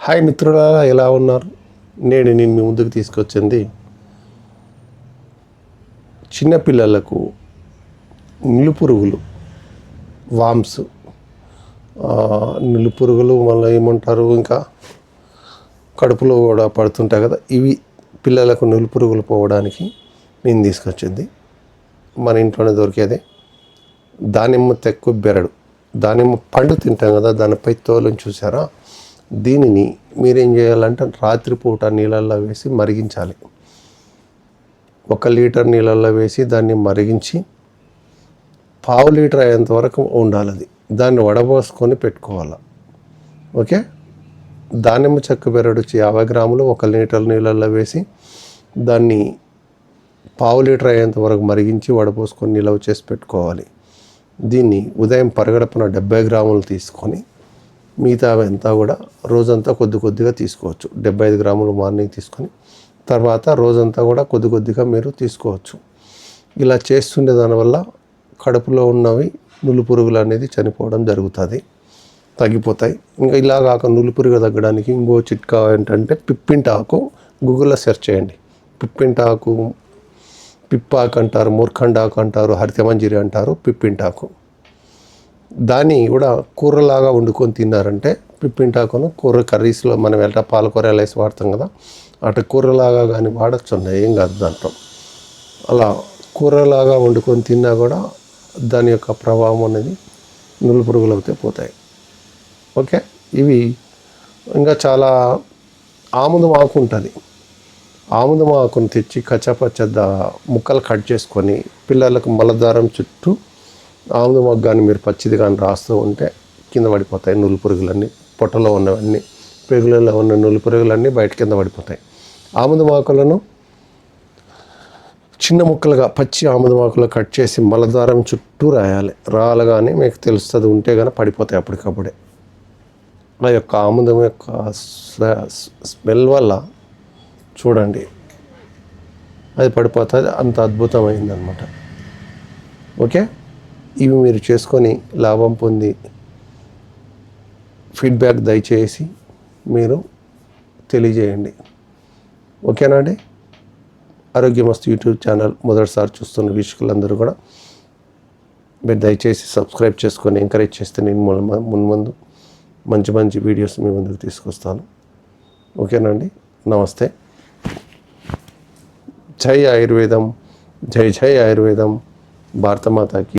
Hi మిత్రులారా ఎలా ఉన్నారు? నేను నేను మీ ముందుకు తీసుకొచ్చింది చిన్నపిల్లలకు నిలుపురుగులు వామ్స్. నిలుపురుగులు మళ్ళీ ఏమంటారు ఇంకా? కడుపులో కూడా పడుతుంటాయి కదా ఇవి పిల్లలకు నిలుపురుగులు పోవడానికి నేను తీసుకొచ్చింది. మన ఇంట్లోనే దొరికేది. దానిమ్మ తెక్కు బెరడు. దానిమ్మ పండు తింటాం కదా దానిపై తోలని చూసారా? దీనిని మీరేం చేయాలంటే రాత్రిపూట నీళ్ళల్లో వేసి మరిగించాలి. ఒక లీటర్ నీళ్ళల్లో వేసి దాన్ని మరిగించి పావు లీటర్ అయ్యేంత వరకు ఉండాలి అది. దాన్ని వడబోసుకొని పెట్టుకోవాలి. ఓకే? దానిమ్మ చెక్క బెరడు వచ్చి యాభై గ్రాములు ఒక లీటర్ నీళ్ళల్లో వేసి దాన్ని పావు లీటర్ అయ్యేంత వరకు మరిగించి వడపోసుకొని నిలవ చేసి పెట్టుకోవాలి. దీన్ని ఉదయం పరగడపున డెబ్బై గ్రాములు తీసుకొని మిగతా అంతా కూడా రోజంతా కొద్ది కొద్దిగా తీసుకోవచ్చు. డెబ్బై ఐదు గ్రాములు మార్నింగ్ తీసుకొని తర్వాత రోజంతా కూడా కొద్ది కొద్దిగా మీరు తీసుకోవచ్చు. ఇలా చేస్తుండే దానివల్ల కడుపులో ఉన్నవి నులు పురుగులు అనేది చనిపోవడం జరుగుతుంది. తగ్గిపోతాయి. ఇంకా ఇలా కాక నులు పురుగు తగ్గడానికి ఇంకో చిట్కా ఏంటంటే పిప్పింటాకు గూగుల్లో సెర్చ్ చేయండి. పిప్పింటాకు పిప్పాకు అంటారు మూర్ఖండాకు అంటారు హరితమంజిరి అంటారు పిప్పింటాకు. దాన్ని కూడా కూరలాగా వండుకొని తిన్నారంటే పిప్పింటాకును కూర కర్రీస్లో మనం ఎట్లా పాలకూర వేసి వాడతాం కదా అటు కూరలాగా కానీ వాడచ్చు అన్నయ్య, ఏం కాదు దాంట్లో. అలా కూరలాగా వండుకొని తిన్నా కూడా దాని యొక్క ప్రభావం అనేది నులు పురుగులు అవుతే పోతాయి. ఓకే? ఇవి ఇంకా చాలా ఆముదం ఆకు ఉంటుంది. ఆముదం ఆకును తెచ్చి కచ్చపచ్చ ముక్కలు కట్ చేసుకొని పిల్లలకు మలద్వారం చుట్టూ ఆముదం ఆకు కానీ మీరు పచ్చిది కానీ రాస్తూ ఉంటే కింద పడిపోతాయి నులు పురుగులన్నీ పొట్టలో ఉన్నవన్నీ పెరుగులలో ఉన్న నులు పురుగులన్నీ బయట కింద పడిపోతాయి. ఆముదం ఆకులను చిన్న ముక్కలుగా పచ్చి ఆముదం ఆకులు కట్ చేసి మలద్వారం చుట్టూ రాయాలి. రాలగానే మీకు తెలుస్తుంది ఉంటే కానీ పడిపోతాయి అప్పటికప్పుడే. ఆ యొక్క ఆముదం యొక్క స్మెల్ వల్ల చూడండి అది పడిపోతుంది అంత అద్భుతమైందనమాట ఓకే? ఇవి మీరు చేసుకొని లాభం పొంది ఫీడ్బ్యాక్ దయచేసి మీరు తెలియజేయండి. ఓకేనా అండి? ఆరోగ్యమస్తు యూట్యూబ్ ఛానల్ మొదటిసారి చూస్తున్న వీక్షకులందరూ కూడా మీరు దయచేసి సబ్స్క్రైబ్ చేసుకొని ఎంకరేజ్ చేస్తే నేను మున్ముందు మంచి మంచి వీడియోస్ మీ ముందుకు తీసుకొస్తాను. ఓకేనండి నమస్తే. జై ఆయుర్వేదం జై జై ఆయుర్వేదం భారతమాతకి